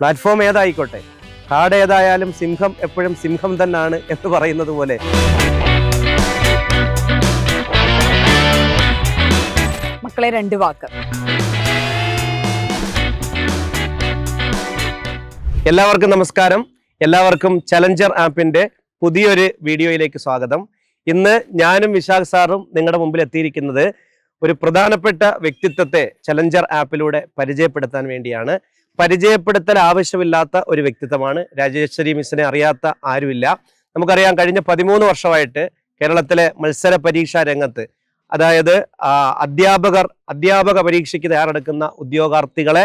Platform ഏതായിക്കോട്ടെ? കാട് ഏതായാലും സിംഹം എപ്പോഴും സിംഹം തന്നെയാണ് എന്ന് പറയുന്നത് പോലെ. മക്കളെ രണ്ട് വാക്ക്. എല്ലാവർക്കും നമസ്കാരം. എല്ലാവർക്കും ചലഞ്ചർ ആപ്പിന്റെ പുതിയൊരു വീഡിയോയിലേക്ക് സ്വാഗതം. ഇന്ന് ഞാനും വിശാഖ് സാറും നിങ്ങളുടെ മുമ്പിൽ എത്തിയിരിക്കുന്നത് ഒരു പ്രധാനപ്പെട്ട വ്യക്തിത്വത്തെ ചലഞ്ചർ ആപ്പിലൂടെ പരിചയപ്പെടുത്താൻ വേണ്ടിയാണ്. പരിചയപ്പെടുത്തൽ ആവശ്യമില്ലാത്ത ഒരു വ്യക്തിത്വമാണ്. രാജേശ്വരി മിസ്സിനെ അറിയാത്ത ആരുമില്ല. നമുക്കറിയാം കഴിഞ്ഞ പതിമൂന്ന് വർഷമായിട്ട് കേരളത്തിലെ മത്സര പരീക്ഷാ രംഗത്ത് അതായത് അധ്യാപകർ അധ്യാപക പരീക്ഷയ്ക്ക് തയ്യാറെടുക്കുന്ന ഉദ്യോഗാർത്ഥികളെ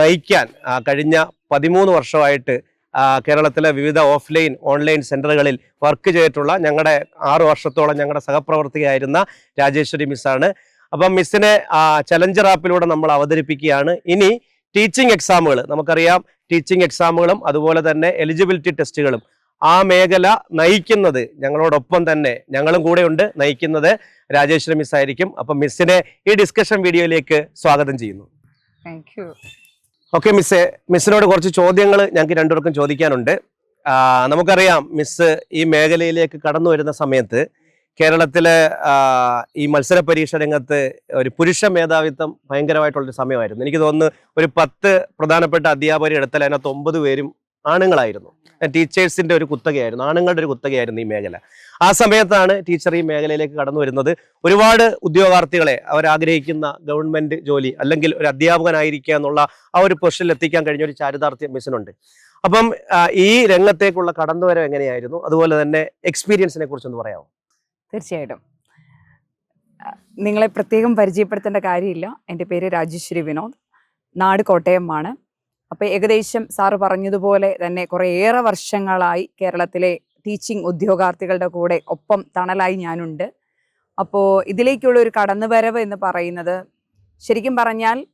നയിക്കാൻ കഴിഞ്ഞ പതിമൂന്ന് വർഷമായിട്ട് കേരളത്തിലെ വിവിധ ഓഫ്ലൈൻ ഓൺലൈൻ സെന്ററുകളിൽ വർക്ക് ചെയ്തിട്ടുള്ള ഞങ്ങളുടെ ആറു വർഷത്തോളം ഞങ്ങളുടെ സഹപ്രവർത്തകയായിരുന്ന രാജേശ്വരി മിസ്സാണ്. അപ്പം മിസ്സിനെ ചലഞ്ചർ ആപ്പിലൂടെ നമ്മൾ അവതരിപ്പിക്കുകയാണ്. ഇനി ടീച്ചിങ് എക്സാമുകൾ നമുക്കറിയാം ടീച്ചിങ് എക്സാമുകളും അതുപോലെ തന്നെ എലിജിബിലിറ്റി ടെസ്റ്റുകളും ആ മേഖല നയിക്കുന്നത് ഞങ്ങളോടൊപ്പം തന്നെ ഞങ്ങളും കൂടെ ഉണ്ട്. നയിക്കുന്നത് രാജേശ്വരി മിസ് ആയിരിക്കും. അപ്പം മിസ്സിനെ ഈ ഡിസ്കഷൻ വീഡിയോയിലേക്ക് സ്വാഗതം ചെയ്യുന്നു. താങ്ക് യു ഓക്കെ മിസ്സേ മിസ്സിനോട് കുറച്ച് ചോദ്യങ്ങൾ ഞങ്ങൾക്ക് രണ്ടുപേർക്കും ചോദിക്കാനുണ്ട്. നമുക്കറിയാം മിസ് ഈ മേഖലയിലേക്ക് കടന്നു വരുന്ന സമയത്ത് കേരളത്തിലെ ഈ മത്സര പരീക്ഷ രംഗത്ത് ഒരു പുരുഷ മേധാവിത്വം ഭയങ്കരമായിട്ടുള്ളൊരു സമയമായിരുന്നു. എനിക്ക് തോന്നുന്നു ഒരു പത്ത് പ്രധാനപ്പെട്ട അധ്യാപകർ എടുത്താൽ അതിനകത്ത് ഒമ്പത് പേരും ആണുങ്ങളായിരുന്നു. ടീച്ചേഴ്സിന്റെ ഒരു കുത്തകയായിരുന്നു. ആണുങ്ങളുടെ ഒരു കുത്തകയായിരുന്നു ഈ മേഖല. ആ സമയത്താണ് ടീച്ചർ ഈ മേഖലയിലേക്ക് കടന്നു വരുന്നത്. ഒരുപാട് ഉദ്യോഗാർത്ഥികളെ അവരാഗ്രഹിക്കുന്ന ഗവൺമെന്റ് ജോലി അല്ലെങ്കിൽ ഒരു അധ്യാപകനായിരിക്കുക എന്നുള്ള ആ ഒരു പൊസിഷനിൽ എത്തിക്കാൻ കഴിഞ്ഞ ഒരു ചാരിതാർത്ഥ്യം മിസ്സിനുണ്ട് അപ്പം ഈ രംഗത്തേക്കുള്ള കടന്നുവരവ് എങ്ങനെയായിരുന്നു? അതുപോലെ തന്നെ എക്സ്പീരിയൻസിനെ കുറിച്ചൊന്ന് പറയാമോ? തീർച്ചയായിട്ടും. നിങ്ങളെ പ്രത്യേകം പരിചയപ്പെടുത്തേണ്ട കാര്യമില്ല. എന്റെ പേര് രാജേശ്വരി വിനോദ്. നാട് കോട്ടയമാണ്. അപ്പോൾ ഏകദേശം സാറ് പറഞ്ഞതുപോലെ തന്നെ കുറേയേറെ വർഷങ്ങളായി കേരളത്തിലെ ടീച്ചിങ് ഉദ്യോഗാർത്ഥികളുടെ കൂടെ ഒപ്പം തണലായി ഞാനുണ്ട്. അപ്പോൾ ഇതിലേക്കുള്ള ഒരു കടന്നുവരവ് എന്ന് പറയുന്നത് ശരിക്കും പറഞ്ഞാൽ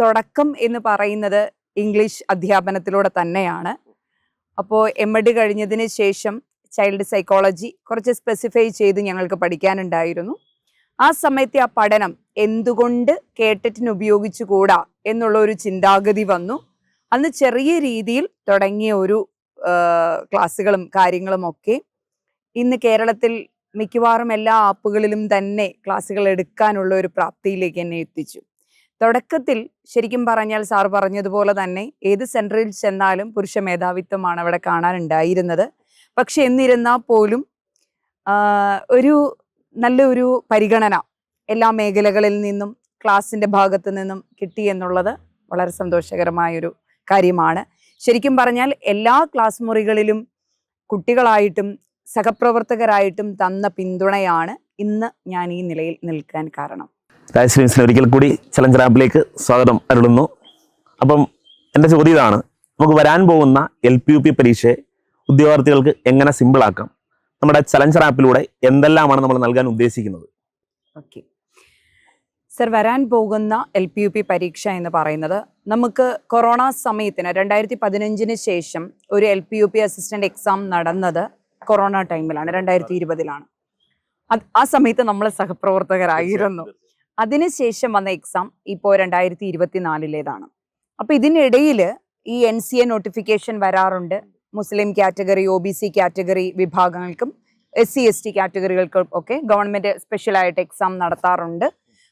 തുടക്കം എന്ന് പറയുന്നത് ഇംഗ്ലീഷ് അധ്യാപനത്തിലൂടെ തന്നെയാണ്. അപ്പോൾ എം എഡ് കഴിഞ്ഞതിന് ശേഷം ചൈൽഡ് സൈക്കോളജി കുറച്ച് സ്പെസിഫൈ ചെയ്ത് ഞങ്ങൾക്ക് പഠിക്കാനുണ്ടായിരുന്നു. ആ സമയത്തെ ആ പഠനം എന്തുകൊണ്ട് കേട്ടറ്റിന് ഉപയോഗിച്ചുകൂടാ എന്നുള്ള ഒരു ചിന്താഗതി വന്നു. അന്ന് ചെറിയ രീതിയിൽ തുടങ്ങിയ ഒരു ക്ലാസ്സുകളും കാര്യങ്ങളും ഒക്കെ. ഇന്ന് കേരളത്തിൽ മിക്കവാറും എല്ലാ ആപ്പുകളിലും തന്നെ ക്ലാസ്സുകൾ എടുക്കാനുള്ള ഒരു പ്രാപ്തിയിലേക്ക് എന്നെ എത്തിച്ചു. തുടക്കത്തിൽ ശരിക്കും പറഞ്ഞാൽ സാർ പറഞ്ഞതുപോലെ തന്നെ ഏത് സെന്ററിൽ ചെന്നാലും പുരുഷ മേധാവിത്വമാണ് അവിടെ കാണാനുണ്ടായിരുന്നത്. പക്ഷെ എന്നിരുന്നാൽ പോലും ഒരു നല്ലൊരു പരിഗണന എല്ലാ മേഖലകളിൽ നിന്നും ക്ലാസിന്റെ ഭാഗത്തു നിന്നും കിട്ടി എന്നുള്ളത് വളരെ സന്തോഷകരമായൊരു കാര്യമാണ്. ശരിക്കും പറഞ്ഞാൽ എല്ലാ ക്ലാസ് മുറികളിലും കുട്ടികളായിട്ടും സഹപ്രവർത്തകരായിട്ടും തന്ന പിന്തുണയാണ് ഇന്ന് ഞാൻ ഈ നിലയിൽ നിൽക്കാൻ കാരണം. രാജശ്രീൻസിന് ഒരിക്കൽ കൂടി ചലഞ്ചർ ആപ്പിലേക്ക് സ്വാഗതം അരുളുന്നു. അപ്പം എന്റെ ചോദ്യം ഇതാണ്. നമുക്ക് വരാൻ പോകുന്ന എൽ പി യു പി പരീക്ഷയെ ഉദ്യോഗാർത്ഥികൾക്ക് എങ്ങനെ സിമ്പിളാക്കാം നമ്മുടെ ചലഞ്ചർ ആപ്പിലൂടെ എന്തെല്ലാമാണ് നമ്മൾ നൽകാൻ ഉദ്ദേശിക്കുന്നത്? ഓക്കെ സർ വരാൻ പോകുന്ന എൽ പി യു പി പരീക്ഷ എന്ന് പറയുന്നത് നമുക്ക് കൊറോണ സമയത്തിന് രണ്ടായിരത്തി പതിനഞ്ചിന് ശേഷം ഒരു L P U P assistant exam നടന്നത് കൊറോണ ടൈമിലാണ് രണ്ടായിരത്തി ഇരുപതിലാണ് ആ സമയത്ത് നമ്മൾ സഹപ്രവർത്തകരായിരുന്നു. അതിനുശേഷം വന്ന എക്സാം ഇപ്പോൾ രണ്ടായിരത്തി ഇരുപത്തിനാലിലേതാണ് അപ്പോൾ ഇതിനിടയിൽ ഈ എൻ സി എ നോട്ടിഫിക്കേഷൻ വരാറുണ്ട്. മുസ്ലിം category O B C category വിഭാഗങ്ങൾക്കും എസ് സി എസ് ടി കാറ്റഗറികൾക്കും ഒക്കെ ഗവൺമെന്റ് സ്പെഷ്യലായിട്ട് എക്സാം നടത്താറുണ്ട്.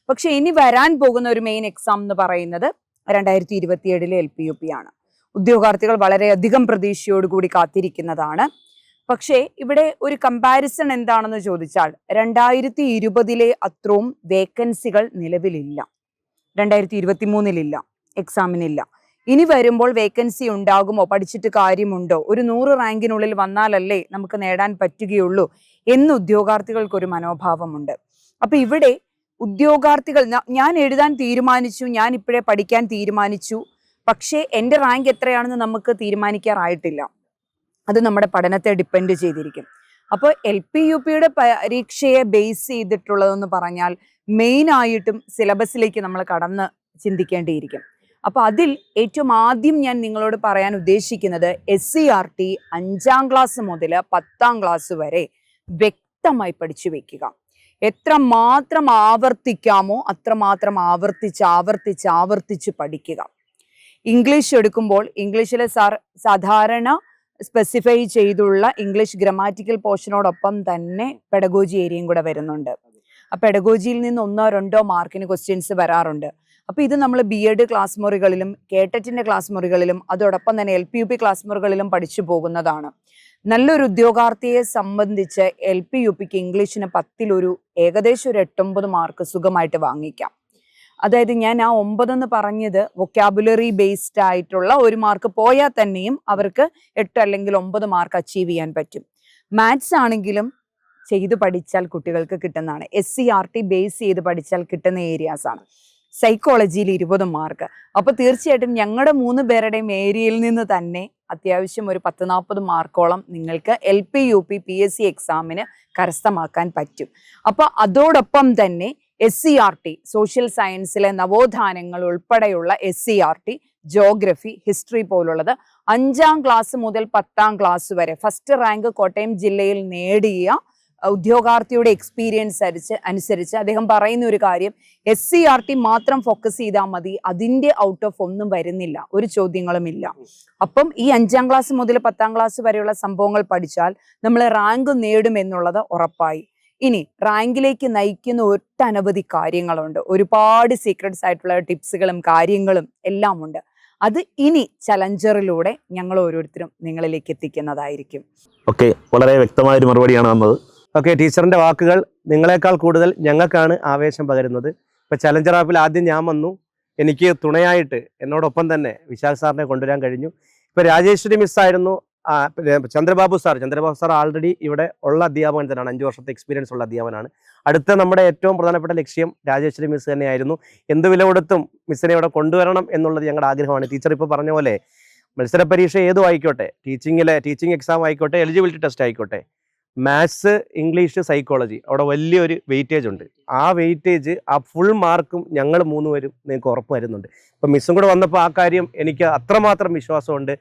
പക്ഷെ ഇനി വരാൻ പോകുന്ന ഒരു മെയിൻ എക്സാം എന്ന് പറയുന്നത് രണ്ടായിരത്തി ഇരുപത്തിയേഴിലെ എൽ പി യു പി ആണ്. ഉദ്യോഗാർത്ഥികൾ വളരെയധികം പ്രതീക്ഷയോടുകൂടി കാത്തിരിക്കുന്നതാണ്. പക്ഷേ ഇവിടെ ഒരു കമ്പാരിസൺ എന്താണെന്ന് ചോദിച്ചാൽ രണ്ടായിരത്തി ഇരുപതിലെ അത്രയും വേക്കൻസികൾ നിലവിലില്ല. രണ്ടായിരത്തി ഇരുപത്തി മൂന്നിലില്ല എക്സാമിനില്ല ഇനി വരുമ്പോൾ വേക്കൻസി ഉണ്ടാകുമോ? പഠിച്ചിട്ട് കാര്യമുണ്ടോ? ഒരു നൂറ് റാങ്കിനുള്ളിൽ വന്നാലല്ലേ നമുക്ക് നേടാൻ പറ്റുകയുള്ളൂ എന്ന് ഉദ്യോഗാർത്ഥികൾക്കൊരു മനോഭാവമുണ്ട്. അപ്പൊ ഇവിടെ ഉദ്യോഗാർത്ഥികൾ ഞാൻ എഴുതാൻ തീരുമാനിച്ചു ഞാൻ ഇപ്പോഴേ പഠിക്കാൻ തീരുമാനിച്ചു. പക്ഷേ എന്റെ റാങ്ക് എത്രയാണെന്ന് നമുക്ക് തീരുമാനിക്കാറായിട്ടില്ല. അത് നമ്മുടെ പഠനത്തെ ഡിപ്പെൻഡ് ചെയ്തിരിക്കും. അപ്പോൾ എൽ പി യു പിയുടെ പരീക്ഷയെ ബേസ് ചെയ്തിട്ടുള്ളതെന്ന് പറഞ്ഞാൽ മെയിൻ ആയിട്ടും സിലബസിലേക്ക് നമ്മൾ കടന്ന് ചിന്തിക്കേണ്ടിയിരിക്കും. അപ്പോൾ അതിൽ ഏറ്റവും ആദ്യം ഞാൻ നിങ്ങളോട് പറയാൻ ഉദ്ദേശിക്കുന്നത് എസ് സി ആർ ടി അഞ്ചാം ക്ലാസ് മുതൽ പത്താം ക്ലാസ് വരെ വ്യക്തമായി പഠിച്ചു വെക്കുക. എത്ര മാത്രം ആവർത്തിക്കാമോ അത്രമാത്രം ആവർത്തിച്ച് ആവർത്തിച്ച് ആവർത്തിച്ച് പഠിക്കുക. ഇംഗ്ലീഷ് എടുക്കുമ്പോൾ ഇംഗ്ലീഷിലെ സാധാരണ സ്പെസിഫൈ ചെയ്തുള്ള ഇംഗ്ലീഷ് ഗ്രമാറ്റിക്കൽ പോർഷനോടൊപ്പം തന്നെ പെഡഗോജി ഏരിയയും കൂടെ വരുന്നുണ്ട്. ആ പെഡഗോജിയിൽ നിന്ന് ഒന്നോ രണ്ടോ മാർക്കിന് ക്വസ്റ്റ്യൻസ് വരാറുണ്ട്. അപ്പോൾ ഇത് നമ്മൾ ബി എഡ് ക്ലാസ് മുറികളിലും കേട്ടറ്റിന്റെ ക്ലാസ് മുറികളിലും അതോടൊപ്പം തന്നെ L P U P class മുറികളിലും പഠിച്ചു പോകുന്നതാണ്. നല്ലൊരു ഉദ്യോഗാർത്ഥിയെ സംബന്ധിച്ച് എൽ പി യു പിക്ക് ഇംഗ്ലീഷിന് പത്തിലൊരു ഏകദേശം ഒരു എട്ടൊമ്പത് മാർക്ക് സുഖമായിട്ട് വാങ്ങിക്കാം. അതായത് ഞാൻ ആ ഒമ്പതെന്ന് പറഞ്ഞത് വൊക്കാബുലറി ബേസ്ഡ് ആയിട്ടുള്ള ഒരു മാർക്ക് പോയാൽ തന്നെയും അവർക്ക് എട്ട് അല്ലെങ്കിൽ ഒമ്പത് മാർക്ക് അച്ചീവ് ചെയ്യാൻ പറ്റും. മാത്സ് ആണെങ്കിലും ചെയ്ത് പഠിച്ചാൽ കുട്ടികൾക്ക് കിട്ടുന്നതാണ്. S C R T base ചെയ്ത് പഠിച്ചാൽ കിട്ടുന്ന ഏരിയാസാണ് സൈക്കോളജിയിൽ ഇരുപത് മാർക്ക് അപ്പോൾ തീർച്ചയായിട്ടും ഞങ്ങളുടെ മൂന്ന് പേരുടെയും ഏരിയയിൽ നിന്ന് തന്നെ അത്യാവശ്യം ഒരു പത്ത് നാൽപ്പത് മാർക്കോളം നിങ്ങൾക്ക് L P U P P S C എക്സാമിന് കരസ്ഥമാക്കാൻ പറ്റും. അപ്പോൾ അതോടൊപ്പം തന്നെ S C R T social സയൻസിലെ നവോത്ഥാനങ്ങൾ ഉൾപ്പെടെയുള്ള S C R T geography history പോലുള്ളത് അഞ്ചാം ക്ലാസ് മുതൽ പത്താം ക്ലാസ് വരെ ഫസ്റ്റ് റാങ്ക് കോട്ടയം ജില്ലയിൽ നേടിയ ഉദ്യോഗാർത്ഥിയുടെ എക്സ്പീരിയൻസ് അനുസരിച്ച് അനുസരിച്ച് അദ്ദേഹം പറയുന്ന ഒരു കാര്യം എസ് സി ആർ ടി മാത്രം ഫോക്കസ് ചെയ്താൽ മതി അതിന്റെ ഔട്ട് ഓഫ് ഒന്നും വരുന്നില്ല ഒരു ചോദ്യങ്ങളുമില്ല അപ്പം ഈ അഞ്ചാം ക്ലാസ് മുതൽ പത്താം ക്ലാസ് വരെയുള്ള സംഭവങ്ങൾ പഠിച്ചാൽ നമ്മൾ റാങ്ക് നേടുമെന്നുള്ളത് ഉറപ്പായി. ഇനി റാങ്കിലേക്ക് നയിക്കുന്ന ഒട്ടനവധി കാര്യങ്ങളുണ്ട്. ഒരുപാട് സീക്രട്സ് ആയിട്ടുള്ള ടിപ്സുകളും കാര്യങ്ങളും എല്ലാം ഉണ്ട് അത് ഇനി ചലഞ്ചറിലൂടെ ഞങ്ങൾ ഓരോരുത്തരും നിങ്ങളിലേക്ക് എത്തിക്കുന്നതായിരിക്കും. ഓക്കെ വളരെ വ്യക്തമായൊരു മറുപടിയാണ് തന്നത്. ഓക്കെ ടീച്ചറിന്റെ വാക്കുകൾ നിങ്ങളെക്കാൾ കൂടുതൽ ഞങ്ങൾക്കാണ് ആവേശം പകരുന്നത്. ഇപ്പൊ ചലഞ്ചർ ആപ്പിൽ ആദ്യം ഞാൻ വന്നു. എനിക്ക് തുണയായിട്ട് എന്നോടൊപ്പം തന്നെ വിശാൽ സാറിനെ കൊണ്ടുവരാൻ കഴിഞ്ഞു. ഇപ്പൊ Rajeshwari മിസ്സായിരുന്നു Chandrababu sir. Chandrababu sir already ഇവിടെ ഉള്ള അധ്യാപകൻ തന്നെയാണ്. അഞ്ച് വർഷത്തെ എക്സ്പീരിയൻസ് ഉള്ള അധ്യാപകനാണ്. അടുത്ത നമ്മുടെ ഏറ്റവും പ്രധാനപ്പെട്ട ലക്ഷ്യം രാജേശ്വരി മിസ് തന്നെയായിരുന്നു. എന്ത് വില കൊടുത്തും മിസ്സിനെ ഇവിടെ കൊണ്ടുവരണം എന്നുള്ളത് ഞങ്ങളുടെ ആഗ്രഹമാണ്. ടീച്ചർ ഇപ്പോൾ പറഞ്ഞ പോലെ മത്സര പരീക്ഷ ഏതും ആയിക്കോട്ടെ. ടീച്ചിങ്ങിലെ ടീച്ചിങ് എക്സാം ആയിക്കോട്ടെ എലിജിബിലിറ്റി ടെസ്റ്റ് ആയിക്കോട്ടെ. മാത്സ് ഇംഗ്ലീഷ് സൈക്കോളജി അവിടെ വലിയൊരു വെയിറ്റേജ് ഉണ്ട്. ആ വെയിറ്റേജ് ആ ഫുൾ മാർക്കും ഞങ്ങൾ മൂന്നുപേരും നിങ്ങൾക്ക് ഉറപ്പ് വരുന്നുണ്ട് ഇപ്പം മിസ്സും കൂടെ വന്നപ്പോൾ ആ കാര്യം എനിക്ക് അത്രമാത്രം വിശ്വാസമുണ്ട്.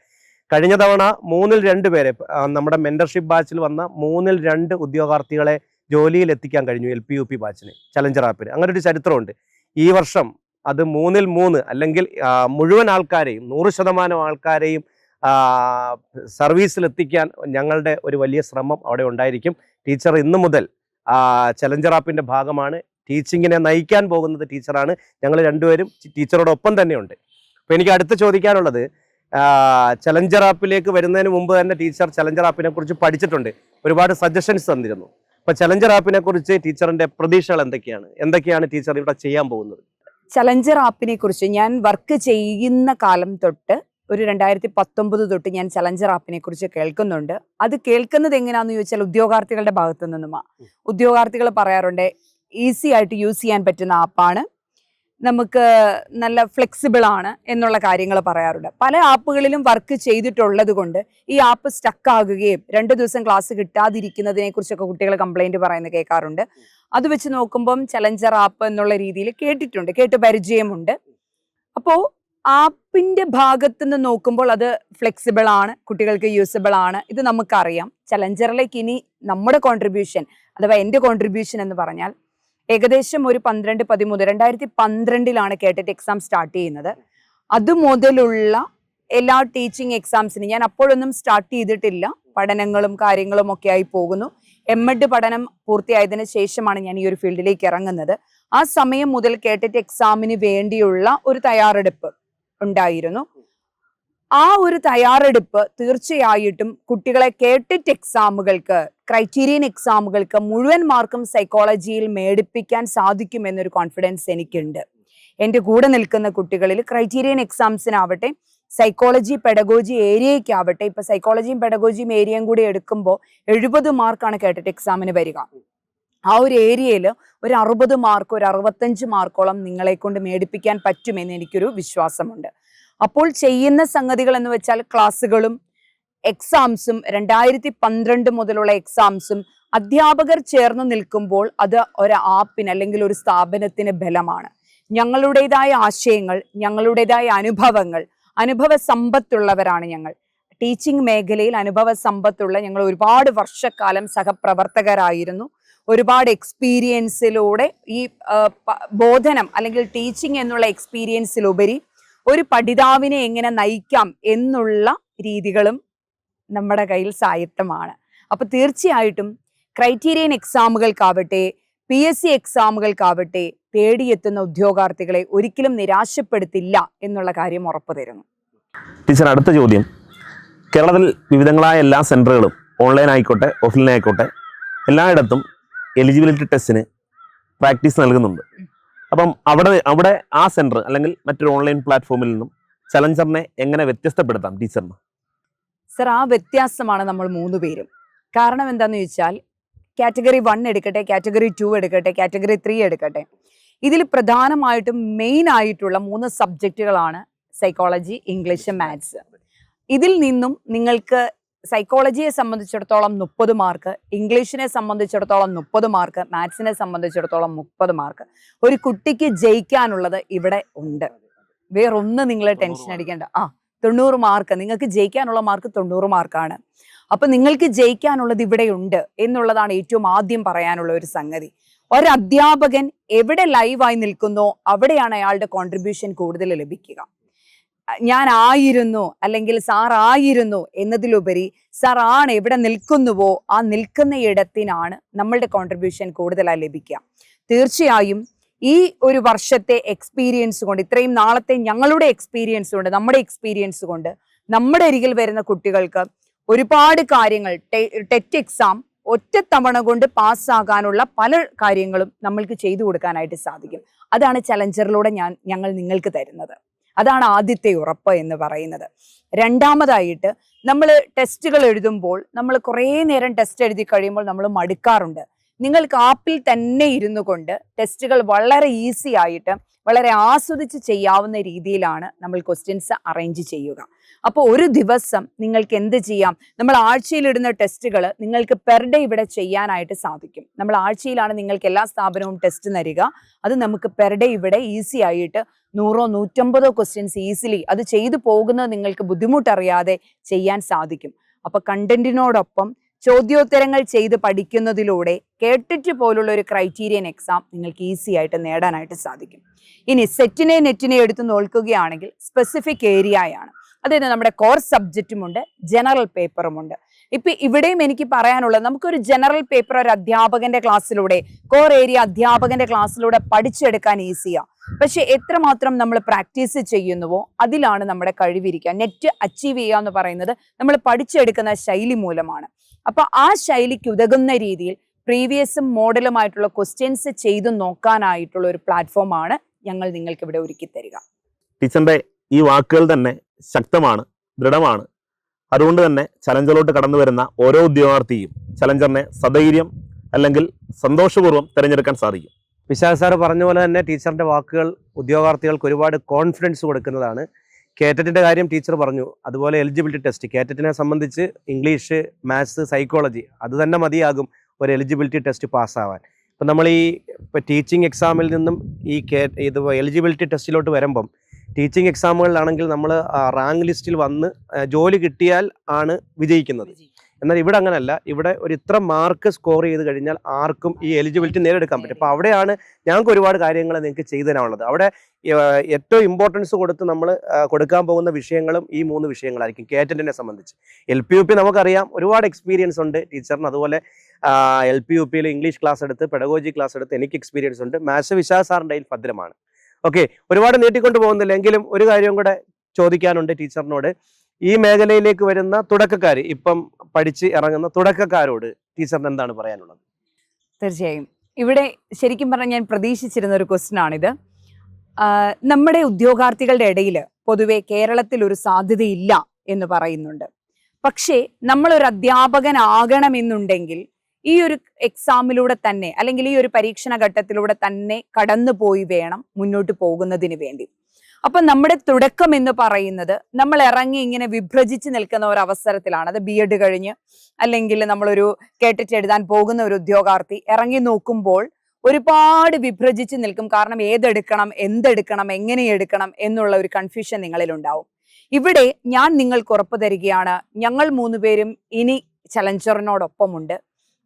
കഴിഞ്ഞ തവണ മൂന്നിൽ രണ്ട് പേരെ നമ്മുടെ മെന്റർഷിപ്പ് ബാച്ചിൽ വന്ന മൂന്നിൽ രണ്ട് ഉദ്യോഗാർത്ഥികളെ ജോലിയിൽ എത്തിക്കാൻ കഴിഞ്ഞു എൽ പി യു പി ബാച്ചിന് ചലഞ്ചർ ആപ്പിന് അങ്ങനെ ഒരു ചരിത്രമുണ്ട്. ഈ വർഷം അത് മൂന്നിൽ മൂന്ന് അല്ലെങ്കിൽ മുഴുവൻ ആൾക്കാരെയും നൂറ് ശതമാനം ആൾക്കാരെയും സർവീസിൽ എത്തിക്കാൻ ഞങ്ങളുടെ ഒരു വലിയ ശ്രമം അവിടെ ഉണ്ടായിരിക്കും. ടീച്ചർ ഇന്നു മുതൽ ചലഞ്ചർ ആപ്പിന്റെ ഭാഗമാണ്. ടീച്ചിങ്ങിനെ നയിക്കാൻ പോകുന്നത് ടീച്ചറാണ്. ഞങ്ങൾ രണ്ടുപേരും ടീച്ചറോടൊപ്പം തന്നെയുണ്ട്. അപ്പോൾ എനിക്ക് അടുത്ത് ചോദിക്കാനുള്ളത് ചലഞ്ചർ ആപ്പിലേക്ക് വരുന്നതിന് മുമ്പ് തന്നെ ടീച്ചർ ചലഞ്ചർ ആപ്പിനെ കുറിച്ച് പഠിച്ചിട്ടുണ്ട്. ഒരുപാട് സജഷൻസ് തന്നിരുന്നു. അപ്പോൾ ചലഞ്ചർ ആപ്പിനെ കുറിച്ച് ടീച്ചറിന്റെ പ്രതീക്ഷകൾ എന്തൊക്കെയാണ്? എന്തൊക്കെയാണ് ടീച്ചർ ഇവിടെ ചെയ്യാൻ പോകുന്നത്? ചലഞ്ചർ ആപ്പിനെ കുറിച്ച് ഞാൻ വർക്ക് ചെയ്യുന്ന കാലം തൊട്ട് ഒരു രണ്ടായിരത്തി പത്തൊമ്പത് തൊട്ട് ഞാൻ ചലഞ്ചർ ആപ്പിനെ കുറിച്ച് കേൾക്കുന്നുണ്ട്. അത് കേൾക്കുന്നത് എങ്ങനെയാണെന്ന് ചോദിച്ചാൽ ഉദ്യോഗാർത്ഥികളുടെ ഭാഗത്തു നിന്നുമാ. ഉദ്യോഗാർത്ഥികൾ പറയാറുണ്ട് ഈസി ആയിട്ട് യൂസ് ചെയ്യാൻ പറ്റുന്ന ആപ്പാണ്. നമുക്ക് നല്ല ഫ്ലെക്സിബിൾ ആണ് എന്നുള്ള കാര്യങ്ങൾ പറയാറുണ്ട്. പല ആപ്പുകളിലും വർക്ക് ചെയ്തിട്ടുള്ളത് കൊണ്ട് ഈ ആപ്പ് സ്റ്റക്ക് ആകുകയും രണ്ട് ദിവസം ക്ലാസ് കിട്ടാതിരിക്കുന്നതിനെ കുറിച്ചൊക്കെ കുട്ടികൾ കംപ്ലൈന്റ് പറയുന്നത് കേൾക്കാറുണ്ട്. അത് വെച്ച് നോക്കുമ്പം ചലഞ്ചർ ആപ്പ് എന്നുള്ള രീതിയിൽ കേട്ടിട്ടുണ്ട് കേട്ട് പരിചയമുണ്ട്. അപ്പോൾ ആപ്പിന്റെ ഭാഗത്ത് നിന്ന് നോക്കുമ്പോൾ അത് ഫ്ലെക്സിബിൾ ആണ് കുട്ടികൾക്ക് യൂസബിൾ ആണ്. ഇത് നമുക്കറിയാം. ചലഞ്ചറിലേക്ക് ഇനി നമ്മുടെ കോൺട്രിബ്യൂഷൻ അഥവാ എന്റെ കോൺട്രിബ്യൂഷൻ എന്ന് പറഞ്ഞാൽ ഏകദേശം ഒരു പന്ത്രണ്ട് പതിമൂന്ന് രണ്ടായിരത്തി പന്ത്രണ്ടിലാണ് കേട്ടിട്ട് എക്സാം സ്റ്റാർട്ട് ചെയ്യുന്നത്. അത് മുതലുള്ള എല്ലാ ടീച്ചിങ് എക്സാംസിനും ഞാൻ അപ്പോഴൊന്നും സ്റ്റാർട്ട് ചെയ്തിട്ടില്ല. പഠനങ്ങളും കാര്യങ്ങളും ഒക്കെ ആയി പോകുന്നു. എം എഡ് പഠനം പൂർത്തിയായതിനു ശേഷമാണ് ഞാൻ ഈ ഒരു ഫീൽഡിലേക്ക് ഇറങ്ങുന്നത്. ആ സമയം മുതൽ കേട്ടിട്ട് എക്സാമിന് വേണ്ടിയുള്ള ഒരു തയ്യാറെടുപ്പ്. ഉണ്ടായിരുന്നു. ആ ഒരു തയ്യാറെടുപ്പ് തീർച്ചയായിട്ടും കുട്ടികളെ കേട്ടിട്ട് എക്സാമുകൾക്ക് ക്രൈറ്റീരിയൻ എക്സാമുകൾക്ക് മുഴുവൻ മാർക്കും സൈക്കോളജിയിൽ മേടിപ്പിക്കാൻ സാധിക്കുമെന്നൊരു കോൺഫിഡൻസ് എനിക്കുണ്ട്. എന്റെ കൂടെ നിൽക്കുന്ന കുട്ടികളിൽ ക്രൈറ്റീരിയൻ എക്സാംസിനാവട്ടെ സൈക്കോളജി പെഡഗോജി ഏരിയയ്ക്കാവട്ടെ ഇപ്പൊ സൈക്കോളജിയും പെഡഗോജിയും ഏരിയയും കൂടി എടുക്കുമ്പോൾ എഴുപത് മാർക്കാണ് കേട്ടിട്ട് എക്സാമിന് വരിക. ആ ഒരു ഏരിയയിൽ ഒരു അറുപത് മാർക്ക് ഒരു അറുപത്തഞ്ച് മാർക്കോളം നിങ്ങളെ കൊണ്ട് മേടിപ്പിക്കാൻ പറ്റുമെന്ന് എനിക്കൊരു വിശ്വാസമുണ്ട്. അപ്പോൾ ചെയ്യുന്ന സംഗതികൾ എന്ന് വെച്ചാൽ ക്ലാസ്സുകളും എക്സാംസും രണ്ടായിരത്തി പന്ത്രണ്ട് മുതലുള്ള എക്സാംസും അധ്യാപകർ ചേർന്ന് നിൽക്കുമ്പോൾ അത് ഒരു ആപ്പിന് അല്ലെങ്കിൽ ഒരു സ്ഥാപനത്തിന് ബലമാണ്. ഞങ്ങളുടേതായ ആശയങ്ങൾ ഞങ്ങളുടേതായ അനുഭവങ്ങൾ അനുഭവ സമ്പത്തുള്ളവരാണ് ഞങ്ങൾ. ടീച്ചിങ് മേഖലയിൽ അനുഭവ സമ്പത്തുള്ള ഞങ്ങൾ ഒരുപാട് വർഷക്കാലം സഹപ്രവർത്തകരായിരുന്നു. ഒരുപാട് എക്സ്പീരിയൻസിലൂടെ ഈ ബോധനം അല്ലെങ്കിൽ ടീച്ചിങ് എന്നുള്ള എക്സ്പീരിയൻസിലുപരി ഒരു പഠിതാവിനെ എങ്ങനെ നയിക്കാം എന്നുള്ള രീതികളും നമ്മുടെ കയ്യിൽ സായത്തമാണ്. അപ്പൊ തീർച്ചയായിട്ടും ക്രൈറ്റീരിയൻ എക്സാമുകൾക്കാവട്ടെ പി എസ് സി എക്സാമുകൾക്കാവട്ടെ തേടിയെത്തുന്ന ഉദ്യോഗാർത്ഥികളെ ഒരിക്കലും നിരാശപ്പെടുത്തില്ല എന്നുള്ള കാര്യം ഉറപ്പു തരുന്നു. ടീച്ചർ അടുത്ത ചോദ്യം. കേരളത്തിൽ വിവിധങ്ങളായ എല്ലാ സെന്ററുകളും ഓൺലൈൻ ആയിക്കോട്ടെ ഓഫ്ലൈൻ ആയിക്കോട്ടെ എല്ലായിടത്തും എലിജിബിലിറ്റി ടെസ്റ്റിന് പ്രാക്ടീസ് നൽകുന്നുണ്ട്. അപ്പം അവിടെ അവിടെ ആ സെന്റർ അല്ലെങ്കിൽ മറ്റൊരു ഓൺലൈൻ പ്ലാറ്റ്ഫോമിൽ നിന്നും ചലഞ്ചറിനെ എങ്ങനെ വ്യത്യസ്തപ്പെടുത്താം ടീച്ചറിന്? സർ ആ വ്യത്യാസമാണ് നമ്മൾ മൂന്ന് പേരും. കാരണം എന്താന്ന് ചോദിച്ചാൽ കാറ്റഗറി വൺ എടുക്കട്ടെ കാറ്റഗറി ടു എടുക്കട്ടെ കാറ്റഗറി ത്രീ എടുക്കട്ടെ. ഇതിൽ പ്രധാനമായിട്ടും മെയിൻ ആയിട്ടുള്ള മൂന്ന് സബ്ജക്റ്റുകളാണ് സൈക്കോളജി ഇംഗ്ലീഷ് മാത്സ് ഇതിൽ നിന്നും നിങ്ങൾക്ക് സൈക്കോളജിയെ സംബന്ധിച്ചിടത്തോളം മുപ്പത് മാർക്ക് ഇംഗ്ലീഷിനെ സംബന്ധിച്ചിടത്തോളം മുപ്പത് മാർക്ക് മാത്സിനെ സംബന്ധിച്ചിടത്തോളം മുപ്പത് മാർക്ക് ഒരു കുട്ടിക്ക് ജയിക്കാനുള്ളത് ഇവിടെ ഉണ്ട്. വേറൊന്ന് നിങ്ങൾ ടെൻഷൻ അടിക്കേണ്ട. ആ തൊണ്ണൂറ് മാർക്ക് നിങ്ങൾക്ക് ജയിക്കാനുള്ള മാർക്ക് തൊണ്ണൂറ് മാർക്കാണ് അപ്പൊ നിങ്ങൾക്ക് ജയിക്കാനുള്ളത് ഇവിടെയുണ്ട് എന്നുള്ളതാണ് ഏറ്റവും ആദ്യം പറയാനുള്ള ഒരു സംഗതി. ഒരു അധ്യാപകൻ എവിടെ ലൈവായി നിൽക്കുന്നോ അവിടെയാണ് അയാളുടെ കോൺട്രിബ്യൂഷൻ കൂടുതൽ ലഭിക്കുക. ഞാൻ ആയിരുന്നു അല്ലെങ്കിൽ സാർ ആയിരുന്നു എന്നതിലുപരി സാർ ആണ് എവിടെ നിൽക്കുന്നുവോ ആ നിൽക്കുന്ന ഇടത്തിനാണ് നമ്മളുടെ കോൺട്രിബ്യൂഷൻ കൂടുതലായി ലഭിക്കുക. തീർച്ചയായും ഈ ഒരു വർഷത്തെ എക്സ്പീരിയൻസ് കൊണ്ട് ഇത്രയും നാളത്തെ ഞങ്ങളുടെ എക്സ്പീരിയൻസ് കൊണ്ട് നമ്മുടെ എക്സ്പീരിയൻസ് കൊണ്ട് നമ്മുടെ അരികിൽ വരുന്ന കുട്ടികൾക്ക് ഒരുപാട് കാര്യങ്ങൾ ടെറ്റ് എക്സാം ഒറ്റ ഒറ്റത്തവണ കൊണ്ട് പാസ്സാകാനുള്ള പല കാര്യങ്ങളും നമ്മൾക്ക് ചെയ്തു കൊടുക്കാനായിട്ട് സാധിക്കും. അതാണ് ചലഞ്ചറിലൂടെ ഞാൻ ഞങ്ങൾ നിങ്ങൾക്ക് തരുന്നത്. അതാണ് ആദ്യത്തെ ഉറപ്പ് എന്ന് പറയുന്നത്. രണ്ടാമതായിട്ട് നമ്മൾ ടെസ്റ്റുകൾ എഴുതുമ്പോൾ നമ്മൾ കുറേ നേരം ടെസ്റ്റ് എഴുതി കഴിയുമ്പോൾ നമ്മൾ മടുക്കാറുണ്ട്. നിങ്ങൾക്ക് ആപ്പിൽ തന്നെ ഇരുന്നു കൊണ്ട് ടെസ്റ്റുകൾ വളരെ ഈസി ആയിട്ട് വളരെ ആസ്വദിച്ച് ചെയ്യാവുന്ന രീതിയിലാണ് നമ്മൾ ക്വസ്റ്റ്യൻസ് അറേഞ്ച് ചെയ്യുക. അപ്പോൾ ഒരു ദിവസം നിങ്ങൾക്ക് എന്ത് ചെയ്യാം? നമ്മൾ ആഴ്ചയിലിടുന്ന ടെസ്റ്റുകൾ നിങ്ങൾക്ക് പെർ ഡേ ഇവിടെ ചെയ്യാനായിട്ട് സാധിക്കും. നമ്മൾ ആഴ്ചയിലാണ് നിങ്ങൾക്ക് എല്ലാ സ്ഥാപനവും ടെസ്റ്റ് തരിക. അത് നമുക്ക് പെർ ഡേ ഇവിടെ ഈസി ആയിട്ട് നൂറോ നൂറ്റമ്പതോ ക്വസ്റ്റ്യൻസ് ഈസിലി അത് ചെയ്തു പോകുന്നത് നിങ്ങൾക്ക് ബുദ്ധിമുട്ടറിയാതെ ചെയ്യാൻ സാധിക്കും. അപ്പോൾ കണ്ടന്റിനോടൊപ്പം ചോദ്യോത്തരങ്ങൾ ചെയ്ത് പഠിക്കുന്നതിലൂടെ കേട്ടിട്ട് പോലുള്ള ഒരു ക്രൈറ്റീരിയൻ എക്സാം നിങ്ങൾക്ക് ഈസി ആയിട്ട് നേടാനായിട്ട് സാധിക്കും. ഇനി സെറ്റിനെ നെറ്റിനെ എടുത്ത് നോക്കുകയാണെങ്കിൽ സ്പെസിഫിക് ഏരിയയാണ് അതായത് നമ്മുടെ കോർ സബ്ജക്റ്റുമുണ്ട് ജനറൽ പേപ്പറുമുണ്ട് ഇപ്പൊ ഇവിടെയും എനിക്ക് പറയാനുള്ളത് നമുക്കൊരു ജനറൽ പേപ്പർ ഒരു അധ്യാപകന്റെ ക്ലാസ്സിലൂടെ കോർ ഏരിയ അധ്യാപകന്റെ ക്ലാസ്സിലൂടെ പഠിച്ചെടുക്കാൻ ഈസിയാ പക്ഷെ എത്രമാത്രം നമ്മൾ പ്രാക്ടീസ് ചെയ്യുന്നുവോ അതിലാണ് നമ്മുടെ കഴിവിരിക്കുക. നെറ്റ് അച്ചീവ് ചെയ്യുക എന്ന് പറയുന്നത് നമ്മൾ പഠിച്ചെടുക്കുന്ന ശൈലി മൂലമാണ്. അപ്പൊ ആ ശൈലിക്ക് ഉതകുന്ന രീതിയിൽ പ്രീവിയസും മോഡലുമായിട്ടുള്ള ക്വസ്റ്റ്യൻസ് ചെയ്തു നോക്കാനായിട്ടുള്ള ഒരു പ്ലാറ്റ്ഫോമാണ് ഞങ്ങൾ നിങ്ങൾക്ക് ഇവിടെ ഒരുക്കി തരിക ടീച്ചറിന്റെ ഈ വാക്കുകൾ തന്നെ ശക്തമാണ് ദൃഢമാണ്. അതുകൊണ്ട് തന്നെ ചലഞ്ചറിലോട്ട് കടന്നു വരുന്ന ഓരോ ഉദ്യോഗാർത്ഥിയും ചലഞ്ചറിനെ സധൈര്യം അല്ലെങ്കിൽ സന്തോഷപൂർവം തിരഞ്ഞെടുക്കാൻ സാധിക്കും. വിശാൽ സാർ പറഞ്ഞ പോലെ തന്നെ ടീച്ചറിന്റെ വാക്കുകൾ ഉദ്യോഗാർത്ഥികൾക്ക് ഒരുപാട് കോൺഫിഡൻസ് കൊടുക്കുന്നതാണ്. കേറ്ററ്റിന്റെ കാര്യം ടീച്ചർ പറഞ്ഞു. അതുപോലെ എലിജിബിലിറ്റി ടെസ്റ്റ് കേറ്ററ്റിനെ സംബന്ധിച്ച് ഇംഗ്ലീഷ് മാത്സ് സൈക്കോളജി അത് തന്നെ മതിയാകും ഒരു എലിജിബിലിറ്റി ടെസ്റ്റ് പാസ്സാവാൻ. ഇപ്പം നമ്മൾ ഈ ഇപ്പോൾ ടീച്ചിങ് എക്സാമിൽ നിന്നും ഈ കേ ഇത് എലിജിബിലിറ്റി ടെസ്റ്റിലോട്ട് വരുമ്പം ടീച്ചിങ് എക്സാമുകളിലാണെങ്കിൽ നമ്മൾ റാങ്ക് ലിസ്റ്റിൽ വന്ന് ജോലി കിട്ടിയാൽ ആണ് വിജയിക്കുന്നത്. എന്നാൽ ഇവിടെ അങ്ങനല്ല. ഇവിടെ ഒരു ഇത്ര മാർക്ക് സ്കോർ ചെയ്ത് കഴിഞ്ഞാൽ ആർക്കും ഈ എലിജിബിലിറ്റി നേരെടുക്കാൻ പറ്റും അപ്പോൾ അവിടെയാണ് ഞങ്ങൾക്ക് ഒരുപാട് കാര്യങ്ങൾ നിങ്ങൾക്ക് ചെയ്തു തരാനുള്ളത്. അവിടെ ഏറ്റവും ഇമ്പോർട്ടൻസ് കൊടുത്ത് നമ്മൾ കൊടുക്കാൻ പോകുന്ന വിഷയങ്ങളും ഈ മൂന്ന് വിഷയങ്ങളായിരിക്കും കേറ്റന്റിനെ സംബന്ധിച്ച്. എൽ പി യു പി നമുക്കറിയാം. ഒരുപാട് എക്സ്പീരിയൻസ് ഉണ്ട് ടീച്ചറിന് അതുപോലെ എൽ പി യു പിയിൽ ഇംഗ്ലീഷ് ക്ലാസ് എടുത്ത് പെഡഗോജി ക്ലാസ് എടുത്ത് എനിക്ക് എക്സ്പീരിയൻസ് ഉണ്ട്. മാത്സ് വിശാസ് സാറിന്റെ ഭദ്രമാണ്. ഓക്കെ ഒരുപാട് നീട്ടിക്കൊണ്ട് പോകുന്നില്ല. എങ്കിലും ഒരു കാര്യം കൂടെ ചോദിക്കാനുണ്ട് ടീച്ചറിനോട്. ഈ മേഖലയിലേക്ക് വരുന്ന തുടക്കക്കാർ ഇപ്പം പഠിച്ച് ഇറങ്ങുന്ന തുടക്കക്കാരോട് ടീച്ചറിന് എന്താണ് പറയാനുള്ളത്? തീർച്ചയായും. ഇവിടെ ശരിക്കും പറഞ്ഞാൽ ഞാൻ പ്രതീക്ഷിച്ചിരുന്ന ഒരു ക്വസ്റ്റ്യൻ ആണിത് നമ്മുടെ ഉദ്യോഗാർത്ഥികളുടെ ഇടയിൽ പൊതുവെ കേരളത്തിൽ ഒരു സാധ്യതയില്ല എന്ന് പറയുന്നുണ്ട്. പക്ഷേ നമ്മളൊരു അധ്യാപകനാകണമെന്നുണ്ടെങ്കിൽ ഈ ഒരു എക്സാമിലൂടെ തന്നെ അല്ലെങ്കിൽ ഈ ഒരു പരീക്ഷണ ഘട്ടത്തിലൂടെ തന്നെ കടന്നു പോയി വേണം മുന്നോട്ട് പോകുന്നതിന് വേണ്ടി. അപ്പൊ നമ്മുടെ തുടക്കം എന്ന് പറയുന്നത് നമ്മൾ ഇറങ്ങി ഇങ്ങനെ വിഭ്രജിച്ച് നിൽക്കുന്ന ഒരു അവസരത്തിലാണ്. അത് ബി എഡ് കഴിഞ്ഞ് അല്ലെങ്കിൽ നമ്മളൊരു കേട്ടിട്ട് എഴുതാൻ പോകുന്ന ഒരു ഉദ്യോഗാർത്ഥി ഇറങ്ങി നോക്കുമ്പോൾ ഒരുപാട് വിഭ്രജിച്ച് നിൽക്കും. കാരണം ഏതെടുക്കണം എന്തെടുക്കണം എങ്ങനെ എടുക്കണം എന്നുള്ള ഒരു കൺഫ്യൂഷൻ നിങ്ങളിൽ ഉണ്ടാവും ഇവിടെ ഞാൻ നിങ്ങൾക്ക് ഉറപ്പ് തരികയാണ്. ഞങ്ങൾ മൂന്നുപേരും ഇനി ചലഞ്ചറിനോടൊപ്പമുണ്ട്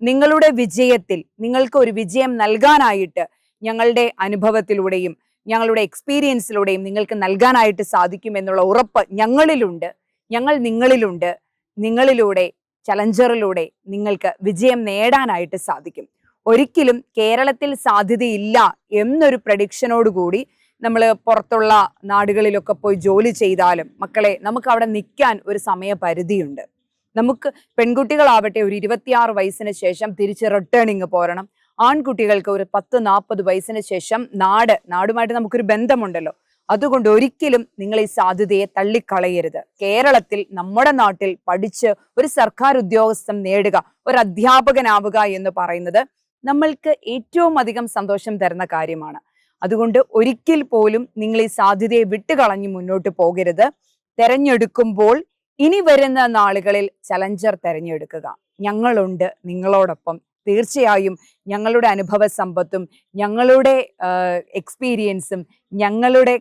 നിങ്ങളുടെ വിജയത്തിൽ നിങ്ങൾക്ക് ഒരു വിജയം നൽകാനായിട്ട് ഞങ്ങളുടെ അനുഭവത്തിലൂടെയും ഞങ്ങളുടെ എക്സ്പീരിയൻസിലൂടെയും നിങ്ങൾക്ക് നൽകാനായിട്ട് സാധിക്കും എന്നുള്ള ഉറപ്പ് ഞങ്ങളിലുണ്ട്. ഞങ്ങൾ നിങ്ങളിലുണ്ട്. നിങ്ങളിലൂടെ ചലഞ്ചറിലൂടെ നിങ്ങൾക്ക് വിജയം നേടാനായിട്ട് സാധിക്കും. ഒരിക്കലും കേരളത്തിൽ സാധ്യതയില്ല എന്നൊരു പ്രഡിക്ഷനോടുകൂടി നമ്മൾ പുറത്തുള്ള നാടുകളിലൊക്കെ പോയി ജോലി ചെയ്താലും മക്കളെ നമുക്ക് അവിടെ നിൽക്കാൻ ഒരു സമയപരിധിയുണ്ട്. നമുക്ക് പെൺകുട്ടികളാവട്ടെ ഒരു ഇരുപത്തിയാറ് വയസ്സിന് ശേഷം തിരിച്ച് റിട്ടേണിങ് പോരണം. ആൺകുട്ടികൾക്ക് ഒരു പത്ത് നാൽപ്പത് വയസ്സിന് ശേഷം നാട് നാടുമായിട്ട് നമുക്കൊരു ബന്ധമുണ്ടല്ലോ. അതുകൊണ്ട് ഒരിക്കലും നിങ്ങൾ ഈ സാധ്യതയെ തള്ളിക്കളയരുത്. കേരളത്തിൽ നമ്മുടെ നാട്ടിൽ പഠിച്ച് ഒരു സർക്കാർ ഉദ്യോഗസ്ഥൻ നേടുക ഒരു അധ്യാപകനാവുക എന്ന് പറയുന്നത് നമ്മൾക്ക് ഏറ്റവും അധികം സന്തോഷം തരുന്ന കാര്യമാണ്. അതുകൊണ്ട് ഒരിക്കൽ പോലും നിങ്ങൾ ഈ സാധ്യതയെ വിട്ടുകളഞ്ഞ് മുന്നോട്ട് പോകരുത്. തെരഞ്ഞെടുക്കുമ്പോൾ ഇനി വരുന്ന നാളുകളിൽ ചലഞ്ചർ തെരഞ്ഞെടുക്കുക. ഞങ്ങളുണ്ട് നിങ്ങളോടൊപ്പം. തീർച്ചയായും ഞങ്ങളുടെ അനുഭവ സമ്പത്തും ഞങ്ങളുടെ എക്സ്പീരിയൻസും ഞങ്ങളുടെ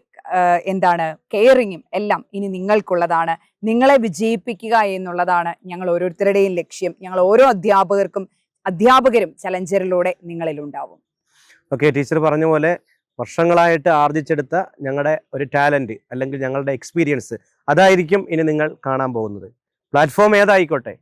എന്താണ് കെയറിങ്ങും എല്ലാം ഇനി നിങ്ങൾക്കുള്ളതാണ്. നിങ്ങളെ വിജയിപ്പിക്കുക എന്നുള്ളതാണ് ഞങ്ങൾ ഓരോരുത്തരുടെയും ലക്ഷ്യം. ഞങ്ങൾ ഓരോ അധ്യാപകർക്കും അധ്യാപകരും ചലഞ്ചറിലൂടെ നിങ്ങളിലുണ്ടാവും. ഓക്കെ ടീച്ചർ പറഞ്ഞ പോലെ വർഷങ്ങളായിട്ട് ആർജിച്ചെടുത്ത ഞങ്ങളുടെ ഒരു ടാലന്റ് അല്ലെങ്കിൽ ഞങ്ങളുടെ എക്സ്പീരിയൻസ് അതായിരിക്കും ഇനി നിങ്ങൾ കാണാൻ പോകുന്നത്. പ്ലാറ്റ്ഫോം ഏതായിക്കോട്ടെ?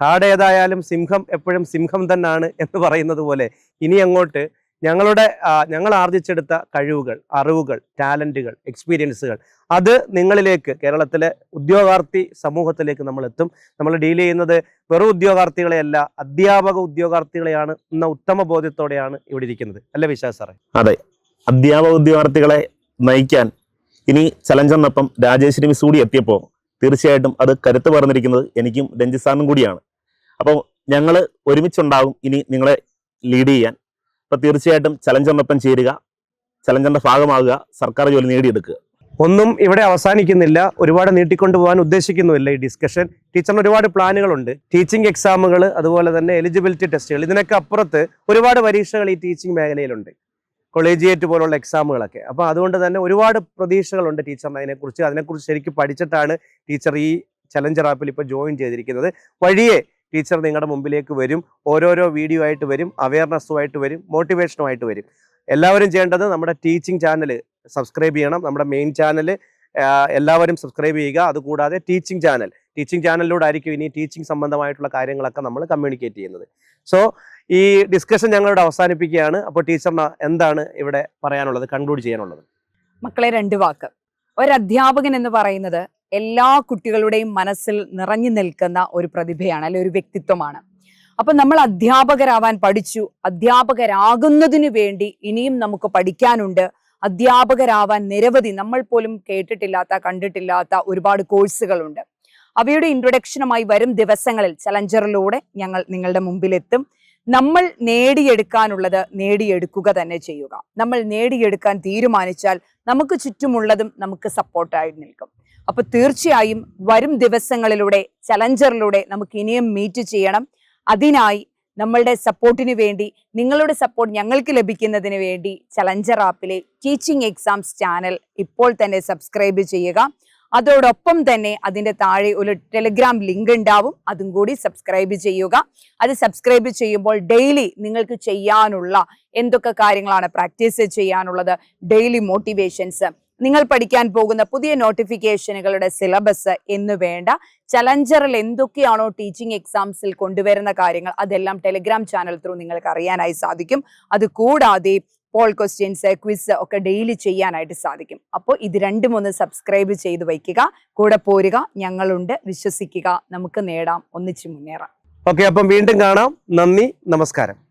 കാട് ഏതായാലും സിംഹം എപ്പോഴും സിംഹം തന്നെയാണ് എന്ന് പറയുന്നത് പോലെ ഇനി അങ്ങോട്ട് ഞങ്ങളുടെ ഞങ്ങൾ ആർജിച്ചെടുത്ത കഴിവുകൾ അറിവുകൾ ടാലന്റുകൾ എക്സ്പീരിയൻസുകൾ അത് നിങ്ങളിലേക്ക് കേരളത്തിലെ ഉദ്യോഗാർത്ഥി സമൂഹത്തിലേക്ക് നമ്മൾ എത്തും. നമ്മൾ ഡീൽ ചെയ്യുന്നത് വെറും ഉദ്യോഗാർത്ഥികളെയല്ല അധ്യാപക ഉദ്യോഗാർത്ഥികളെയാണ് എന്ന ഉത്തമ ബോധ്യത്തോടെയാണ് ഇവിടെ ഇരിക്കുന്നത്. അല്ലേ വിശ്വാസ് സാറേ? അധ്യാപക ഉദ്യോഗാർത്ഥികളെ നയിക്കാൻ ഇനി ചലഞ്ചറിനൊപ്പം രാജേശ്വരി മിസ് കൂടി എത്തിയപ്പോൾ തീർച്ചയായിട്ടും അത് കരുത്ത് പറഞ്ഞിരിക്കുന്നത് എനിക്കും രഞ്ജിത് സാറിനും കൂടിയാണ്. അപ്പോൾ ഞങ്ങൾ ഒരുമിച്ചുണ്ടാകും ഇനി നിങ്ങളെ ലീഡ് ചെയ്യാൻ. അപ്പോൾ തീർച്ചയായിട്ടും ചലഞ്ചറിനൊപ്പം ചേരുക. ചലഞ്ചറിന്റെ ഭാഗമാകുക. സർക്കാർ ജോലി നേടിയെടുക്കുക. ഒന്നും ഇവിടെ അവസാനിക്കുന്നില്ല. ഒരുപാട് നീട്ടിക്കൊണ്ടു പോകാൻ ഉദ്ദേശിക്കുന്നുമില്ല ഈ ഡിസ്കഷൻ ടീച്ചറിന് ഒരുപാട് പ്ലാനുകളുണ്ട്. ടീച്ചിങ് എക്സാമുകൾ അതുപോലെ തന്നെ എലിജിബിലിറ്റി ടെസ്റ്റുകൾ ഇതിനൊക്കെ അപ്പുറത്ത് ഒരുപാട് പരീക്ഷകൾ ഈ ടീച്ചിങ് മേഖലയിലുണ്ട്. കൊളേജിയേറ്റ് പോലുള്ള എക്സാമുകളൊക്കെ അപ്പോൾ അതുകൊണ്ട് തന്നെ ഒരുപാട് പ്രതീക്ഷകളുണ്ട് ടീച്ചറിന് അതിനെക്കുറിച്ച്. അതിനെക്കുറിച്ച് ശരിക്കും പഠിച്ചിട്ടാണ് ടീച്ചർ ഈ ചലഞ്ചർ ആപ്പിൽ ഇപ്പോൾ ജോയിൻ ചെയ്തിരിക്കുന്നത്. വഴിയെ ടീച്ചർ നിങ്ങളുടെ മുമ്പിലേക്ക് വരും. ഓരോരോ വീഡിയോ ആയിട്ട് വരും. അവയർനെസ്സുമായിട്ട് വരും. മോട്ടിവേഷനുമായിട്ട് വരും. എല്ലാവരും ചെയ്യേണ്ടത് നമ്മുടെ ടീച്ചിങ് ചാനൽ സബ്സ്ക്രൈബ് ചെയ്യണം. നമ്മുടെ മെയിൻ ചാനൽ എല്ലാവരും സബ്സ്ക്രൈബ് ചെയ്യുക. അതുകൂടാതെ ടീച്ചിങ് ചാനൽ ടീച്ചിങ് ചാനലിലൂടെ ആയിരിക്കും ഇനി ടീച്ചിങ് സംബന്ധമായിട്ടുള്ള കാര്യങ്ങളൊക്കെ നമ്മൾ കമ്മ്യൂണിക്കേറ്റ് ചെയ്യുന്നത്. സോ ഈ ഡിസ്കഷൻ ഞങ്ങളിവിടെ അവസാനിപ്പിക്കുകയാണ്. അപ്പോൾ ടീച്ചറിന് എന്താണ് ഇവിടെ പറയാനുള്ളത് കൺക്ലൂഡ് ചെയ്യാനുള്ളത്? മക്കളെ രണ്ട് വാക്ക്. ഒരധ്യാപകൻ എന്ന് പറയുന്നത് എല്ലാ കുട്ടികളുടെയും മനസ്സിൽ നിറഞ്ഞു നിൽക്കുന്ന ഒരു പ്രതിഭയാണ് അല്ലെ ഒരു വ്യക്തിത്വമാണ്. അപ്പൊ നമ്മൾ അധ്യാപകരാവാൻ പഠിച്ചു. അധ്യാപകരാകുന്നതിന് വേണ്ടി ഇനിയും നമുക്ക് പഠിക്കാനുണ്ട്. അധ്യാപകരാവാൻ നിരവധി നമ്മൾ പോലും കേട്ടിട്ടില്ലാത്ത കണ്ടിട്ടില്ലാത്ത ഒരുപാട് കോഴ്സുകളുണ്ട്. അവയുടെ ഇൻട്രൊഡക്ഷനുമായി വരും ദിവസങ്ങളിൽ ചലഞ്ചറിലൂടെ ഞങ്ങൾ നിങ്ങളുടെ മുമ്പിലെത്തും. നമ്മൾ നേടിയെടുക്കാനുള്ളത് നേടിയെടുക്കുക തന്നെ ചെയ്യുക. നമ്മൾ നേടിയെടുക്കാൻ തീരുമാനിച്ചാൽ നമുക്ക് ചുറ്റുമുള്ളതും നമുക്ക് സപ്പോർട്ടായി നിൽക്കും. അപ്പൊ തീർച്ചയായും വരും ദിവസങ്ങളിലൂടെ ചലഞ്ചറിലൂടെ നമുക്ക് ഇനിയും മീറ്റ് ചെയ്യണം. അതിനായി നമ്മളുടെ സപ്പോർട്ടിന് വേണ്ടി നിങ്ങളുടെ സപ്പോർട്ട് ഞങ്ങൾക്ക് ലഭിക്കുന്നതിന് വേണ്ടി ചലഞ്ചർ ആപ്പിലെ ടീച്ചിങ് എക്സാംസ് ചാനൽ ഇപ്പോൾ തന്നെ സബ്സ്ക്രൈബ് ചെയ്യുക. അതോടൊപ്പം തന്നെ അതിന്റെ താഴെ ഒരു ടെലിഗ്രാം ലിങ്ക് ഉണ്ടാവും. അതും കൂടി സബ്സ്ക്രൈബ് ചെയ്യുക. അത് സബ്സ്ക്രൈബ് ചെയ്യുമ്പോൾ ഡെയിലി നിങ്ങൾക്ക് ചെയ്യാനുള്ള എന്തൊക്കെ കാര്യങ്ങളാണ് പ്രാക്ടീസ് ചെയ്യാനുള്ളത് ഡെയിലി മോട്ടിവേഷൻസ് നിങ്ങൾ പഠിക്കാൻ പോകുന്ന പുതിയ നോട്ടിഫിക്കേഷനുകളുടെ സിലബസ് എന്ന് വേണ്ട ചലഞ്ചറിൽ എന്തൊക്കെയാണോ ടീച്ചിങ് എക്സാംസിൽ കൊണ്ടുവരുന്ന കാര്യങ്ങൾ അതെല്ലാം ടെലിഗ്രാം ചാനൽ ത്രൂ നിങ്ങൾക്ക് അറിയാനായി സാധിക്കും. അത് കൂടാതെ പോൾ ക്വസ്റ്റ്യൻസ് ക്വിസ് ഒക്കെ ഡെയിലി ചെയ്യാനായിട്ട് സാധിക്കും. അപ്പോൾ ഇത് രണ്ടും ഒന്ന് സബ്സ്ക്രൈബ് ചെയ്ത് വയ്ക്കുക. കൂടെ പോരുക. ഞങ്ങളുണ്ട്. വിശ്വസിക്കുക. നമുക്ക് നേടാം. ഒന്നിച്ച് മുന്നേറാം. ഓക്കെ അപ്പം വീണ്ടും കാണാം. നന്ദി. നമസ്കാരം.